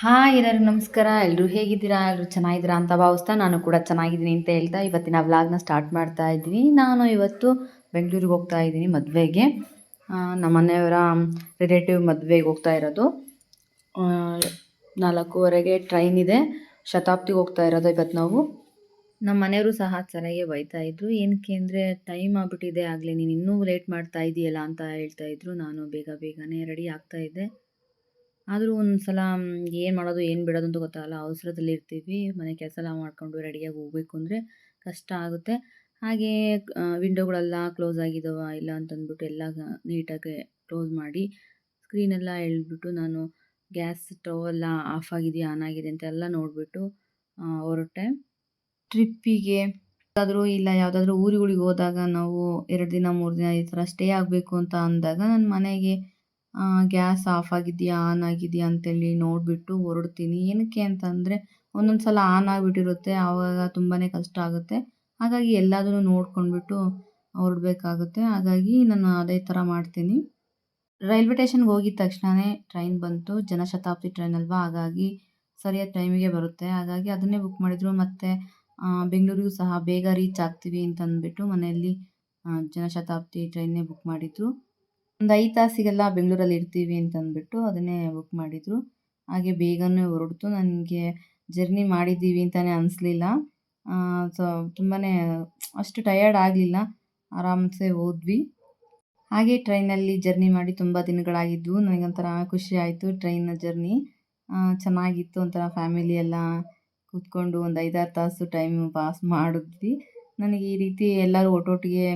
Hi ಎಲ್ಲರಿಗೂ ನಮಸ್ಕಾರ. ಎಲ್ಲರೂ ಹೇಗಿದ್ದೀರಾ? ಎಲ್ಲರೂ ಚೆನ್ನಾಗಿದ್ದೀರಾ ಅಂತ ಭಾವಿಸ್ತಾ ನಾನು ಕೂಡ ಚೆನ್ನಾಗಿದ್ದೀನಿ ಅಂತ ಹೇಳ್ತಾ ಇವತ್ತಿನ ವ್ಲಾಗ್ನ ಸ್ಟಾರ್ಟ್ ಮಾಡ್ತಾ ಇದ್ದೀನಿ. ನಾನು ಇವತ್ತು ಬೆಂಗಳೂರಿಗೆ ಹೋಗ್ತಾ ಇದ್ದೀನಿ ಮದುವೆಗೆ. ನಮ್ಮ ಮನೆಯವರ ರಿಲೇಟಿವ್ ಮದುವೆಗೆ ಹೋಗ್ತಾ ಇರೋದು. ನಾಲ್ಕೂವರೆಗೆ ಟ್ರೈನ್ ಇದೆ. ಶತಾಬ್ದಿಗೆ ಹೋಗ್ತಾ ಇರೋದು ಇವತ್ತು ನಾವು. ನಮ್ಮ ಮನೆಯವರು ಸಹ ಚೆನ್ನಾಗೆ ಬೈತಾ ಇದ್ರು. ಏನಕ್ಕೆ ಅಂದರೆ ಟೈಮ್ ಆಗ್ಬಿಟ್ಟಿದೆ ಆಗಲೇ. ನೀನು ಇನ್ನೂ ಲೇಟ್ ಮಾಡ್ತಾ ಇದೆಯಲ್ಲ ಅಂತ ಹೇಳ್ತಾ ಇದ್ರು. ನಾನು ಬೇಗ ಬೇಗನೆ ರೆಡಿ ಆಗ್ತಾ ಇದ್ದೆ. ಆದರೂ ಒಂದು ಸಲ ಏನು ಮಾಡೋದು, ಏನು ಬಿಡೋದು ಅಂತ ಗೊತ್ತಾಗಲ್ಲ. ಅವಸರದಲ್ಲಿ ಇರ್ತೀವಿ. ಮನೆ ಕೆಲಸ ಎಲ್ಲ ಮಾಡಿಕೊಂಡು ರೆಡಿಯಾಗಿ ಹೋಗಬೇಕು ಅಂದರೆ ಕಷ್ಟ ಆಗುತ್ತೆ. ಹಾಗೇ ವಿಂಡೋಗಳೆಲ್ಲ ಕ್ಲೋಸ್ ಆಗಿದ್ದಾವ ಇಲ್ಲ ಅಂತಂದ್ಬಿಟ್ಟು ಎಲ್ಲ ನೀಟಾಗಿ ಕ್ಲೋಸ್ ಮಾಡಿ ಸ್ಕ್ರೀನೆಲ್ಲ ಎಳ್ಬಿಟ್ಟು ನಾನು ಗ್ಯಾಸ್ ಸ್ಟವ್ ಎಲ್ಲ ಆಫ್ ಆಗಿದೆಯಾ ಆನ್ ಆಗಿದೆ ಅಂತೆಲ್ಲ ನೋಡಿಬಿಟ್ಟು ಹೊರಟೆ. ಟ್ರಿಪ್ಪಿಗೆ ಯಾವುದಾದ್ರೂ ಇಲ್ಲ, ಯಾವುದಾದ್ರೂ ಊರುಗಳಿಗೆ ಹೋದಾಗ ನಾವು ಎರಡು ದಿನ, ಮೂರು ದಿನ ಈ ಥರ ಸ್ಟೇ ಆಗಬೇಕು ಅಂತ ಅಂದಾಗ ನನ್ನ ಮನೆಗೆ ಗ್ಯಾಸ್ ಆಫ್ ಆಗಿದೆಯಾ, ಆನ್ ಆಗಿದೆಯಾ ಅಂತೇಳಿ ನೋಡಿಬಿಟ್ಟು ಹೊರಡ್ತೀನಿ. ಏನಕ್ಕೆ ಅಂತಂದರೆ ಒಂದೊಂದು ಸಲ ಆನ್ ಆಗಿಬಿಟ್ಟಿರುತ್ತೆ, ಆವಾಗ ತುಂಬಾ ಕಷ್ಟ ಆಗುತ್ತೆ. ಹಾಗಾಗಿ ಎಲ್ಲದನ್ನು ನೋಡ್ಕೊಂಡ್ಬಿಟ್ಟು ಹೊರಡಬೇಕಾಗುತ್ತೆ. ಹಾಗಾಗಿ ನಾನು ಅದೇ ಥರ ಮಾಡ್ತೀನಿ. ರೈಲ್ವೆ ಟೇಷನ್ಗೆ ಹೋಗಿದ ತಕ್ಷಣವೇ ಟ್ರೈನ್ ಬಂತು. ಜನಶತಾಬ್ದಿ ಟ್ರೈನ್ ಅಲ್ವಾ? ಹಾಗಾಗಿ ಸರಿಯಾದ ಟೈಮಿಗೆ ಬರುತ್ತೆ. ಹಾಗಾಗಿ ಅದನ್ನೇ ಬುಕ್ ಮಾಡಿದರು. ಮತ್ತು ಬೆಂಗಳೂರಿಗೂ ಸಹ ಬೇಗ ರೀಚ್ ಆಗ್ತೀವಿ ಅಂತ ಅಂದ್ಬಿಟ್ಟು ಮನೆಯಲ್ಲಿ ಜನಶತಾಬ್ದಿ ಟ್ರೈನ್ನೇ ಬುಕ್ ಮಾಡಿದರು. ಒಂದು ಐದು ತಾಸಿಗೆಲ್ಲ ಬೆಂಗಳೂರಲ್ಲಿ ಇರ್ತೀವಿ ಅಂತಂದ್ಬಿಟ್ಟು ಅದನ್ನೇ ಬುಕ್ ಮಾಡಿದರು. ಹಾಗೆ ಬೇಗನೆ ಹೊರಡ್ತು. ನನಗೆ ಜರ್ನಿ ಮಾಡಿದ್ದೀವಿ ಅಂತಲೇ ಅನಿಸ್ಲಿಲ್ಲ. ಸೊ ತುಂಬಾ ಅಷ್ಟು ಟಯರ್ಡ್ ಆಗಲಿಲ್ಲ. ಆರಾಮ್ಸೆ ಹೋದ್ವಿ. ಹಾಗೆ ಟ್ರೈನಲ್ಲಿ ಜರ್ನಿ ಮಾಡಿ ತುಂಬ ದಿನಗಳಾಗಿದ್ವು. ನನಗೊಂಥರ ಖುಷಿ ಆಯಿತು ಟ್ರೈನ್ನ ಜರ್ನಿ ಚೆನ್ನಾಗಿತ್ತು ಒಂಥರ ಫ್ಯಾಮಿಲಿ ಎಲ್ಲ ಕೂತ್ಕೊಂಡು ಒಂದು ಐದಾರು ತಾಸು ಟೈಮ್ ಪಾಸ್ ಮಾಡಿದ್ವಿ. ನನಗೆ ಈ ರೀತಿ ಎಲ್ಲರೂ ಒಟ್ಟೊಟ್ಟಿಗೆ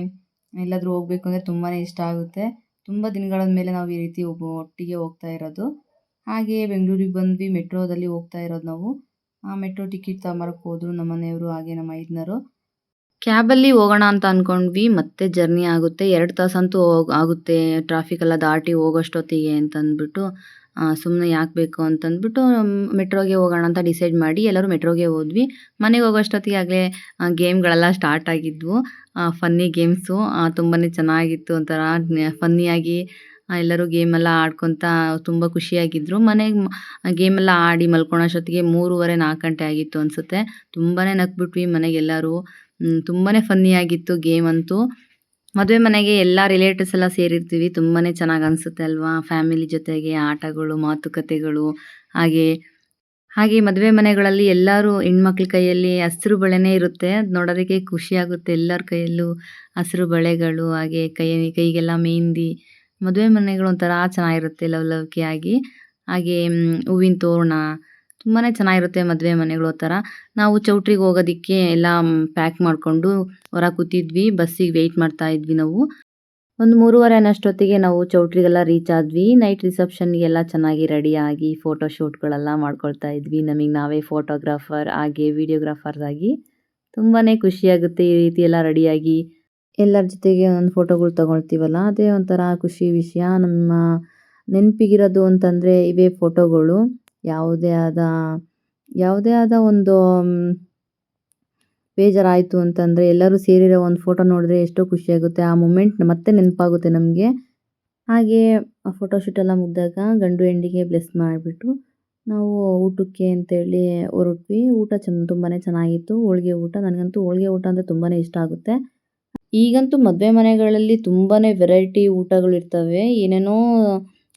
ಎಲ್ಲಾದರೂ ಹೋಗಬೇಕು ಅಂದರೆ ತುಂಬಾ ಇಷ್ಟ ಆಗುತ್ತೆ. ತುಂಬ ದಿನಗಳ ಮೇಲೆ ನಾವು ಈ ರೀತಿ ಒಟ್ಟಿಗೆ ಹೋಗ್ತಾ ಇರೋದು. ಹಾಗೆ ಬೆಂಗಳೂರಿಗೆ ಬಂದ್ವಿ, ಮೆಟ್ರೋದಲ್ಲಿ ಹೋಗ್ತಾ ಇರೋದು ನಾವು. ಆ ಮೆಟ್ರೋ ಟಿಕೆಟ್ ತಗೊಂಬರಕ್ಕೆ ಹೋದ್ರು ನಮ್ಮ ಮನೆಯವರು, ಹಾಗೆ ನಮ್ಮ ಐದನರು. ಕ್ಯಾಬಲ್ಲಿ ಹೋಗೋಣ ಅಂತ ಅಂದ್ಕೊಂಡ್ವಿ ಮತ್ತೆ ಜರ್ನಿ ಆಗುತ್ತೆ. ಎರಡು ತಾಸಂತೂ ಆಗುತ್ತೆ. ಟ್ರಾಫಿಕ್ ಎಲ್ಲ ದಾಟಿ ಹೋಗೋಷ್ಟೊತ್ತಿಗೆ ಅಂತ ಅಂದ್ಬಿಟ್ಟು ಸುಮ್ಮನೆ ಯಾಕೆ ಬೇಕು ಅಂತಂದ್ಬಿಟ್ಟು ಮೆಟ್ರೋಗೆ ಹೋಗೋಣ ಅಂತ ಡಿಸೈಡ್ ಮಾಡಿ ಎಲ್ಲರೂ ಮೆಟ್ರೋಗೆ ಹೋದ್ವಿ. ಮನೆಗೆ ಹೋಗೋಷ್ಟೊತ್ತಿಗೆ ಆಗಲೇ ಗೇಮ್ಗಳೆಲ್ಲ ಸ್ಟಾರ್ಟ್ ಆಗಿದ್ವು. ಫನ್ನಿ ಗೇಮ್ಸು ತುಂಬಾ ಚೆನ್ನಾಗಿತ್ತು ಒಂಥರ ಫನ್ನಿಯಾಗಿ ಎಲ್ಲರೂ ಗೇಮೆಲ್ಲ ಆಡ್ಕೊತ ತುಂಬ ಖುಷಿಯಾಗಿದ್ದರು ಮನೆಗೆ ಗೇಮೆಲ್ಲ ಆಡಿ ಮಲ್ಕೊಳೋಷ್ಟೊತ್ತಿಗೆ ಮೂರುವರೆ, ನಾಲ್ಕು ಗಂಟೆ ಆಗಿತ್ತು ಅನಿಸುತ್ತೆ. ತುಂಬಾ ನಕ್ಬಿಟ್ವಿ ಮನೆಗೆಲ್ಲರೂ. ತುಂಬಾ ಫನ್ನಿಯಾಗಿತ್ತು ಗೇಮ್ ಅಂತೂ. ಮದುವೆ ಮನೆಗೆ ಎಲ್ಲ ರಿಲೇಟಿವ್ಸ್ ಎಲ್ಲ ಸೇರಿರ್ತೀವಿ. ತುಂಬಾ ಚೆನ್ನಾಗಿ ಅನ್ಸುತ್ತೆ ಅಲ್ವಾ? ಫ್ಯಾಮಿಲಿ ಜೊತೆಗೆ ಆಟಗಳು, ಮಾತುಕತೆಗಳು, ಹಾಗೆ ಹಾಗೆ ಮದುವೆ ಮನೆಗಳಲ್ಲಿ ಎಲ್ಲರೂ ಹೆಣ್ಮಕ್ಳ ಕೈಯಲ್ಲಿ ಹಸಿರು ಬಳೆನೇ ಇರುತ್ತೆ. ನೋಡೋದಕ್ಕೆ ಖುಷಿಯಾಗುತ್ತೆ ಎಲ್ಲರ ಕೈಯಲ್ಲೂ ಹಸಿರು ಬಳೆಗಳು, ಹಾಗೆ ಕೈ, ಕೈಗೆಲ್ಲ ಮೆಹಂದಿ. ಮದುವೆ ಮನೆಗಳು ಒಂಥರ ಚೆನ್ನಾಗಿರುತ್ತೆ ಆಗಿ ಹಾಗೆ ಹೂವಿನ ತೋರಣ ತುಂಬಾ ಚೆನ್ನಾಗಿರುತ್ತೆ ಮದುವೆ ಮನೆಗಳು ಥರ ನಾವು ಚೌಟ್ರಿಗೆ ಹೋಗೋದಕ್ಕೆ ಎಲ್ಲ ಪ್ಯಾಕ್ ಮಾಡಿಕೊಂಡು ಹೊರ ಕೂತಿದ್ವಿ ಬಸ್ಸಿಗೆ ವೆಯ್ಟ್ ಮಾಡ್ತಾ ಇದ್ವಿ ನಾವು. ಒಂದು ಮೂರುವರೆ ಅನ್ನೋಷ್ಟೊತ್ತಿಗೆ ನಾವು ಚೌಟ್ರಿಗೆಲ್ಲ ರೀಚ್ ಆದ್ವಿ. ನೈಟ್ ರಿಸೆಪ್ಷನ್ಗೆಲ್ಲ ಚೆನ್ನಾಗಿ ರೆಡಿಯಾಗಿ ಫೋಟೋ ಶೂಟ್ಗಳೆಲ್ಲ ಮಾಡ್ಕೊಳ್ತಾ ಇದ್ವಿ. ನಮಗೆ ನಾವೇ ಫೋಟೋಗ್ರಾಫರ್ ಹಾಗೆ ವಿಡಿಯೋಗ್ರಾಫರ್ಸ್ ಆಗಿ. ತುಂಬಾ ಖುಷಿಯಾಗುತ್ತೆ ಈ ರೀತಿ ಎಲ್ಲ ರೆಡಿಯಾಗಿ ಎಲ್ಲರ ಜೊತೆಗೆ ಒಂದು ಫೋಟೋಗಳು ತೊಗೊಳ್ತೀವಲ್ಲ, ಅದೇ ಒಂಥರ ಖುಷಿ ವಿಷಯ. ನಮ್ಮ ನೆನಪಿಗಿರೋದು ಅಂತಂದರೆ ಇವೇ ಫೋಟೋಗಳು ಯಾವುದೇ ಆದ ಯಾವುದೇ ಆದ ಒಂದು ಬೇಜಾರಾಯಿತು ಅಂತಂದರೆ ಎಲ್ಲರೂ ಸೇರಿರೋ ಒಂದು ಫೋಟೋ ನೋಡಿದ್ರೆ ಎಷ್ಟೋ ಖುಷಿಯಾಗುತ್ತೆ. ಆ ಮೂಮೆಂಟ್ ಮತ್ತೆ ನೆನಪಾಗುತ್ತೆ ನಮಗೆ. ಹಾಗೆ ಆ ಫೋಟೋ ಶೂಟೆಲ್ಲ ಮುಗಿದಾಗ ಗಂಡು ಹೆಂಡಿಗೆ ಬ್ಲೆಸ್ ಮಾಡಿಬಿಟ್ಟು ನಾವು ಊಟಕ್ಕೆ ಅಂತೇಳಿ ಹೊರಟ್ವಿ. ಊಟ ಚೆನ್ನ ತುಂಬಾ ಚೆನ್ನಾಗಿತ್ತು. ಹೋಳಿಗೆ ಊಟ, ನನಗಂತೂ ಹೋಳಿಗೆ ಊಟ ಅಂದರೆ ತುಂಬಾ ಇಷ್ಟ ಆಗುತ್ತೆ. ಈಗಂತೂ ಮದುವೆ ಮನೆಗಳಲ್ಲಿ ತುಂಬಾ ವೆರೈಟಿ ಊಟಗಳು ಇರ್ತವೆ. ಏನೇನೋ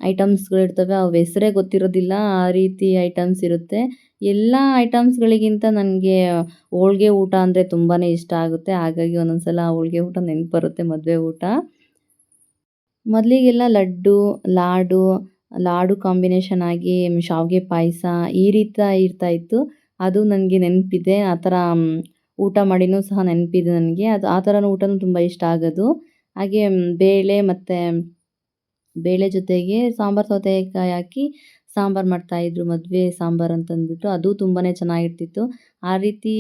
ಐಟಮ್ಸ್ಗಳಿರ್ತವೆ ಅವು ಹೆಸರೇ ಗೊತ್ತಿರೋದಿಲ್ಲ, ಆ ರೀತಿ ಐಟಮ್ಸ್ ಇರುತ್ತೆ. ಎಲ್ಲ ಐಟಮ್ಸ್ಗಳಿಗಿಂತ ನನಗೆ ಹೋಳ್ಗೆ ಊಟ ಅಂದರೆ ತುಂಬಾ ಇಷ್ಟ ಆಗುತ್ತೆ. ಹಾಗಾಗಿ ಒಂದೊಂದ್ಸಲ ಹೋಳ್ಗೆ ಊಟ ನೆನಪು ಬರುತ್ತೆ ಮದುವೆ ಊಟ. ಮೊದಲಿಗೆಲ್ಲ ಲಡ್ಡು, ಲಾಡು ಲಾಡು ಕಾಂಬಿನೇಷನ್ ಆಗಿ ಶಾವಿಗೆ ಪಾಯಸ ಈ ರೀತಿ ಇರ್ತಾಯಿತ್ತು ಅದು ನನಗೆ ನೆನಪಿದೆ. ಆ ಥರ ಊಟ ಮಾಡಿನೂ ಸಹ ನೆನಪಿದೆ ನನಗೆ. ಅದು ಆ ಥರ ಊಟನೂ ತುಂಬ ಇಷ್ಟ ಆಗೋದು. ಹಾಗೆ ಬೇಳೆ ಮತ್ತು ಬೇಳೆ ಜೊತೆಗೆ ಸಾಂಬಾರು ಸೌತೆಕಾಯಿ ಹಾಕಿ ಸಾಂಬಾರು ಮಾಡ್ತಾಯಿದ್ರು ಮದುವೆ ಸಾಂಬಾರು ಅಂತಂದ್ಬಿಟ್ಟು. ಅದು ತುಂಬಾ ಚೆನ್ನಾಗಿರ್ತಿತ್ತು. ಆ ರೀತಿ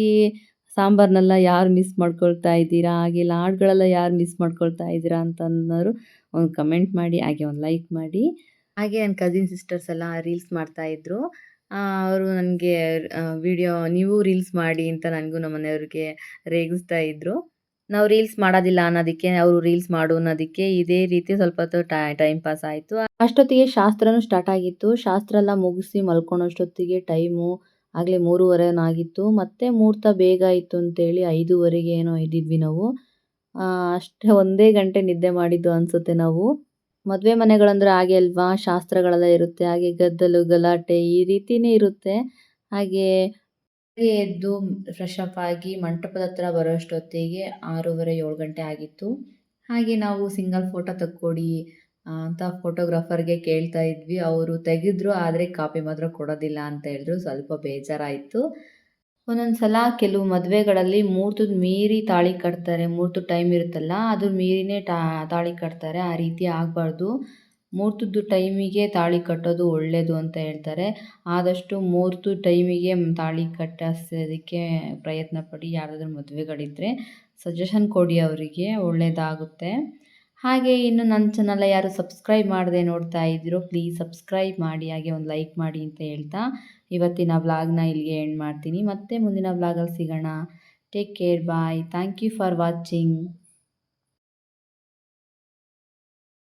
ಸಾಂಬಾರನ್ನೆಲ್ಲ ಯಾರು ಮಿಸ್ ಮಾಡ್ಕೊಳ್ತಾ ಇದ್ದೀರಾ? ಹಾಗೆ ಲಾಡ್ಗಳೆಲ್ಲ ಯಾರು ಮಿಸ್ ಮಾಡ್ಕೊಳ್ತಾ ಇದ್ದೀರಾ ಅಂತ ಅನ್ನೋರು ಒಂದು ಕಮೆಂಟ್ ಮಾಡಿ, ಹಾಗೆ ಒಂದು ಲೈಕ್ ಮಾಡಿ. ಹಾಗೆ ನನ್ನ ಕಸಿನ್ ಸಿಸ್ಟರ್ಸ್ ಎಲ್ಲ ರೀಲ್ಸ್ ಮಾಡ್ತಾಯಿದ್ರು ಅವರು ನನಗೆ ವಿಡಿಯೋ ನೀವು ರೀಲ್ಸ್ ಮಾಡಿ ಅಂತ ನನಗೂ ನಮ್ಮ ಮನೆಯವ್ರಿಗೆ ರೇಗಿಸ್ತಾ ಇದ್ದರು ನಾವು ರೀಲ್ಸ್ ಮಾಡೋದಿಲ್ಲ ಅನ್ನೋದಕ್ಕೆ, ಅವರು ರೀಲ್ಸ್ ಮಾಡು ಅನ್ನೋದಕ್ಕೆ ಇದೇ ರೀತಿ ಸ್ವಲ್ಪ ಹೊತ್ತು ಟೈಮ್ ಪಾಸ್ ಆಯಿತು. ಅಷ್ಟೊತ್ತಿಗೆ ಶಾಸ್ತ್ರನೂ ಸ್ಟಾರ್ಟ್ ಆಗಿತ್ತು. ಶಾಸ್ತ್ರ ಎಲ್ಲ ಮುಗಿಸಿ ಮಲ್ಕೊಳೋಷ್ಟೊತ್ತಿಗೆ ಟೈಮು ಆಗಲೇ ಮೂರುವರೆ ಆಗಿತ್ತು ಮತ್ತು ಮುಹೂರ್ತ ಬೇಗ ಇತ್ತು ಅಂತೇಳಿ ಐದುವರೆಗೆ ಏನೋ ಇದ್ದಿದ್ವಿ ನಾವು. ಅಷ್ಟೇ ಒಂದೇ ಗಂಟೆ ನಿದ್ದೆ ಮಾಡಿದ್ದು ಅನಿಸುತ್ತೆ ನಾವು. ಮದುವೆ ಮನೆಗಳಂದ್ರೆ ಹಾಗೆ ಅಲ್ವಾ? ಶಾಸ್ತ್ರಗಳೆಲ್ಲ ಇರುತ್ತೆ. ಹಾಗೆ ಗದ್ದಲು, ಗಲಾಟೆ ಈ ರೀತಿಯೇ ಇರುತ್ತೆ. ಹಾಗೆ ಎದ್ದು ಫ್ರೆಶ್ ಅಪ್ ಆಗಿ ಮಂಟಪದ ಹತ್ರ ಬರೋಷ್ಟೊತ್ತಿಗೆ ಆರೂವರೆ, ಏಳು ಗಂಟೆ ಆಗಿತ್ತು. ಹಾಗೆ ನಾವು ಸಿಂಗಲ್ ಫೋಟೋ ತಕ್ಕೊಡಿ ಅಂತ ಫೋಟೋಗ್ರಾಫರ್ಗೆ ಕೇಳ್ತಾ ಇದ್ವಿ. ಅವರು ತೆಗೆದ್ರು, ಆದರೆ ಕಾಪಿ ಮಾತ್ರ ಕೊಡೋದಿಲ್ಲ ಅಂತ ಹೇಳಿದ್ರು. ಸ್ವಲ್ಪ ಬೇಜಾರಾಯಿತು. ಒಂದೊಂದು ಸಲ ಕೆಲವು ಮದುವೆಗಳಲ್ಲಿ ಮೂರ್ತದ ಮೀರಿ ತಾಳಿ ಕಟ್ತಾರೆ. ಮೂರ್ತು ಟೈಮ್ ಇರುತ್ತಲ್ಲ, ಅದು ಮೀರಿನೇ ತಾಳಿ ಕಟ್ತಾರೆ. ಆ ರೀತಿ ಆಗಬಾರ್ದು. ಮುಹೂರ್ತದ ಟೈಮಿಗೆ ತಾಳಿ ಕಟ್ಟೋದು ಒಳ್ಳೆಯದು ಅಂತ ಹೇಳ್ತಾರೆ. ಆದಷ್ಟು ಮುಹೂರ್ತದ ಟೈಮಿಗೆ ತಾಳಿ ಕಟ್ಟಿಸೋದಕ್ಕೆ ಪ್ರಯತ್ನ ಪಡಿ, ಯಾರಾದರೂ ಮದುವೆಗಳಿದ್ದರೆ ಸಜೆಷನ್ ಕೊಡಿ ಅವರಿಗೆ ಒಳ್ಳೆಯದಾಗುತ್ತೆ ಹಾಗೆ ಇನ್ನು ನನ್ನ ಚಾನಲ್ ಯಾರು ಸಬ್ಸ್ಕ್ರೈಬ್ ಮಾಡದೆ ನೋಡ್ತಾ ಇದ್ದೀರೋ ಪ್ಲೀಸ್ ಸಬ್ಸ್ಕ್ರೈಬ್ ಮಾಡಿ, ಹಾಗೆ ಒಂದು ಲೈಕ್ ಮಾಡಿ ಅಂತ ಹೇಳ್ತಾ ಇವತ್ತಿನ ವ್ಲಾಗ್ನ ಇಲ್ಲಿಗೆ ಎಂಡ್ ಮಾಡ್ತೀನಿ. ಮತ್ತೆ ಮುಂದಿನ ವ್ಲಾಗಲ್ಲಿ ಸಿಗೋಣ. Take care bye thank you for watching